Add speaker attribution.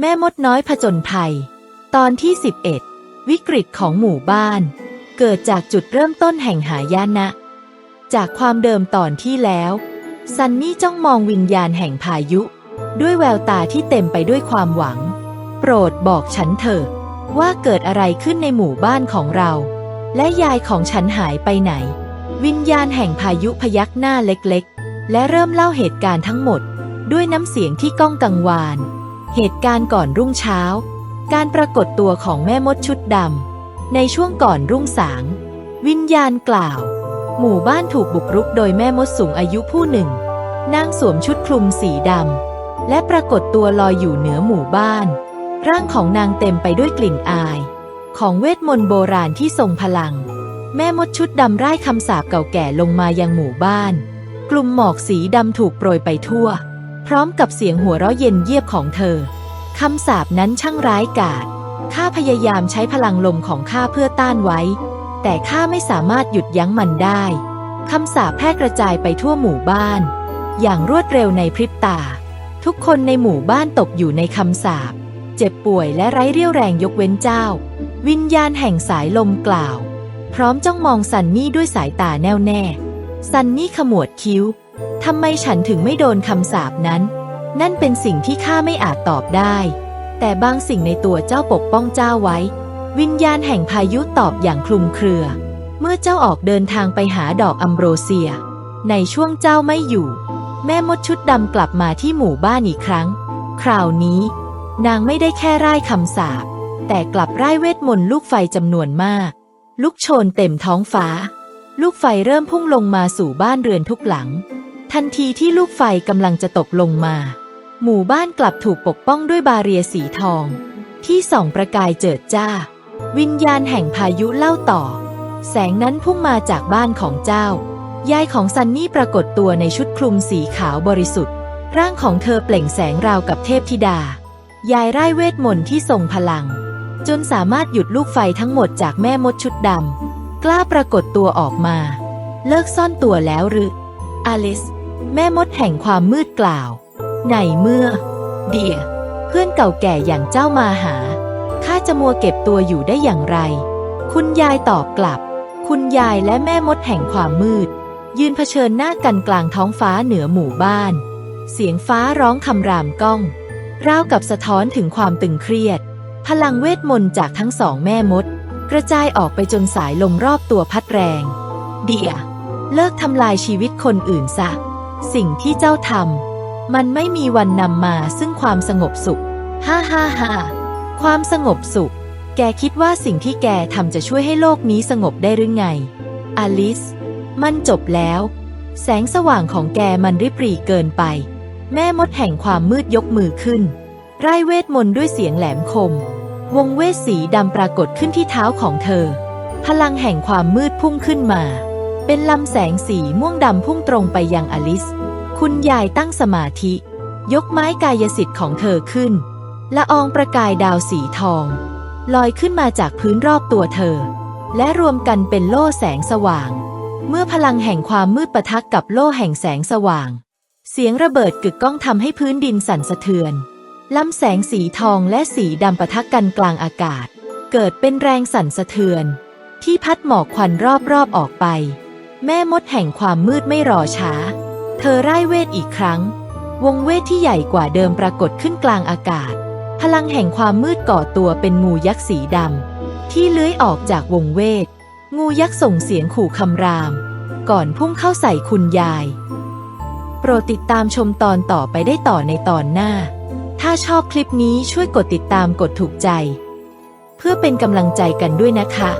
Speaker 1: แม่มดน้อยผจญภัย ตอนที่ 11 วิกฤตของหมู่บ้าน เกิดจากจุดเริ่มต้นแห่งหายานะ จากความเดิมตอนที่แล้ว ซันนี่จ้องมองวิญญาณแห่งพายุ ด้วยแววตาที่เต็มไปด้วยความหวัง โปรดบอกฉันเถอะ ว่าเกิดอะไรขึ้นในหมู่บ้านของเรา และยายของฉันหายไปไหน วิญญาณแห่งพายุพยักหน้าเล็กๆ และเริ่มเล่าเหตุการณ์ทั้งหมด ด้วยน้ำเสียงที่ก้องกังวาน เหตุการณ์ก่อนรุ่งเช้า การปรากฏตัวของแม่มดชุดดำในช่วงก่อนรุ่งสาง วิญญาณกล่าว หมู่บ้านถูกบุกรุกโดยแม่มดสูงอายุผู้หนึ่ง นางสวมชุดคลุมสีดำและปรากฏตัวลอยอยู่เหนือหมู่บ้าน ร่างของนางเต็มไปด้วยกลิ่นอาย ของเวทมนต์โบราณที่ทรงพลัง แม่มดชุดดำร่ายคำสาปเก่าแก่ลงมายังหมู่บ้าน กลุ่มหมอกสีดำถูกโปรยไปทั่ว พร้อมกับเสียงหัวเราะเย็นเยียบของเธอ คำสาปนั้นช่างร้ายกาจ ข้าพยายามใช้พลังลมของข้าเพื่อต้านไว้ แต่ข้าไม่สามารถหยุดยั้งมันได้ คำสาปแพร่กระจายไปทั่วหมู่บ้าน อย่างรวดเร็วในพริบตา ทุกคนในหมู่บ้านตกอยู่ในคำสาป เจ็บป่วยและไร้เรี่ยวแรงยกเว้นเจ้า วิญญาณแห่งสายลมกล่าว พร้อมจ้องมองซันนี่ด้วยสายตาแน่วแน่ซันนี่ขมวดคิ้ว ทำไมฉันถึงไม่โดนคำสาปนั้น นั่นเป็นสิ่งที่ข้าไม่อาจตอบได้ แต่บางสิ่งในตัวเจ้าปกป้องเจ้าไว้ วิญญาณแห่งพายุตอบอย่างคลุมเครือ เมื่อเจ้าออกเดินทางไปหาดอกอัมโบรเซีย ในช่วงเจ้าไม่อยู่ แม่มดชุดดำกลับมาที่หมู่บ้านอีกครั้ง คราวนี้ นางไม่ได้แค่ร่ายคำสาปแต่กลับร่ายเวทมนต์ลูกไฟจำนวนมาก ลุกโชนเต็มท้องฟ้า ลูกไฟเริ่มพุ่งลงมาสู่บ้านเรือนทุกหลัง ทันทีที่ลูกไฟกำลังจะตกลงมา หมู่บ้านกลับถูกปกป้องด้วยบาเรียสีทอง ที่ส่องประกายเจิดจ้า วิญญาณแห่งพายุเล่าต่อ แสงนั้นพุ่งมาจากบ้านของเจ้า ยายของซันนี่ปรากฏตัวในชุดคลุมสีขาวบริสุทธิ์ ร่างของเธอเปล่งแสงราวกับเทพธิดา ยายไร้เวทมนต์ที่ทรงพลัง จนสามารถหยุดลูกไฟทั้งหมดจากแม่มดชุดดำกล้าปรากฏตัวออกมา เลิกซ่อนตัวแล้วหรืออลิส แม่มดแห่งความมืดกล่าวในเมื่อ เดีย เพื่อนเก่าแก่อย่างเจ้ามาหาข้าจะมัวเก็บตัวอยู่ได้อย่างไร คุณยายตอบกลับ คุณยายและแม่มดแห่งความมืด ยืนเผชิญหน้ากันกลางท้องฟ้าเหนือหมู่บ้าน เสียงฟ้าร้องคำรามก้อง ราวกับสะท้อนถึงความตึงเครียด พลังเวทมนต์จากทั้งสองแม่มด กระจายออกไปจนสายลมรอบตัวพัดแรง เดีย เลิกทำลายชีวิตคนอื่นซะ สิ่งที่เจ้าทำมันไม่มีวันนำมาซึ่งความสงบสุข ฮ่าฮ่าฮ่าความสงบสุข แกคิดว่าสิ่งที่แกทำจะช่วยให้โลกนี้สงบได้หรือไง อลิส มันจบแล้ว แสงสว่างของแกมันริบหรี่เกินไป แม่มดแห่งความมืดยกมือขึ้น ไร่เวทมนต์ด้วยเสียงแหลมคม วงเวทสีดำปรากฏขึ้นที่เท้าของเธอ พลังแห่งความมืดพุ่งขึ้นมา เป็นลำแสงสีม่วงดำพุ่งตรงไปยังอลิส คุณยายตั้งสมาธิ ยกไม้กายสิทธิ์ของเธอขึ้น ละอองประกายดาวสีทอง ลอยขึ้นมาจากพื้นรอบตัวเธอ และรวมกันเป็นโล่แสงสว่าง เมื่อพลังแห่งความมืดปะทะกกับโล่แห่งแสงสว่าง เสียงระเบิดกึกก้องทำให้พื้นดินสั่นสะเทือนลำแสงสีทองและสีดำปะทะกันกลางอากาศ เกิดเป็นแรงสั่นสะเทือน ที่พัดหมอกควันรอบๆออกไป แม่มดแห่งความมืดไม่รอช้า เธอไร่เวทอีกครั้ง วงเวทที่ใหญ่กว่าเดิมปรากฏขึ้นกลางอากาศ พลังแห่งความมืดก่อตัวเป็นงูยักษ์สีดำที่เลื้อยออกจากวงเวท งูยักษ์ส่งเสียงขู่คำราม ก่อนพุ่งเข้าใส่คุณยาย โปรดติดตามชมตอนต่อไปได้ต่อในตอนหน้า ถ้าชอบคลิปนี้ช่วยกดติดตามกดถูกใจ เพื่อเป็นกำลังใจกันด้วยนะคะ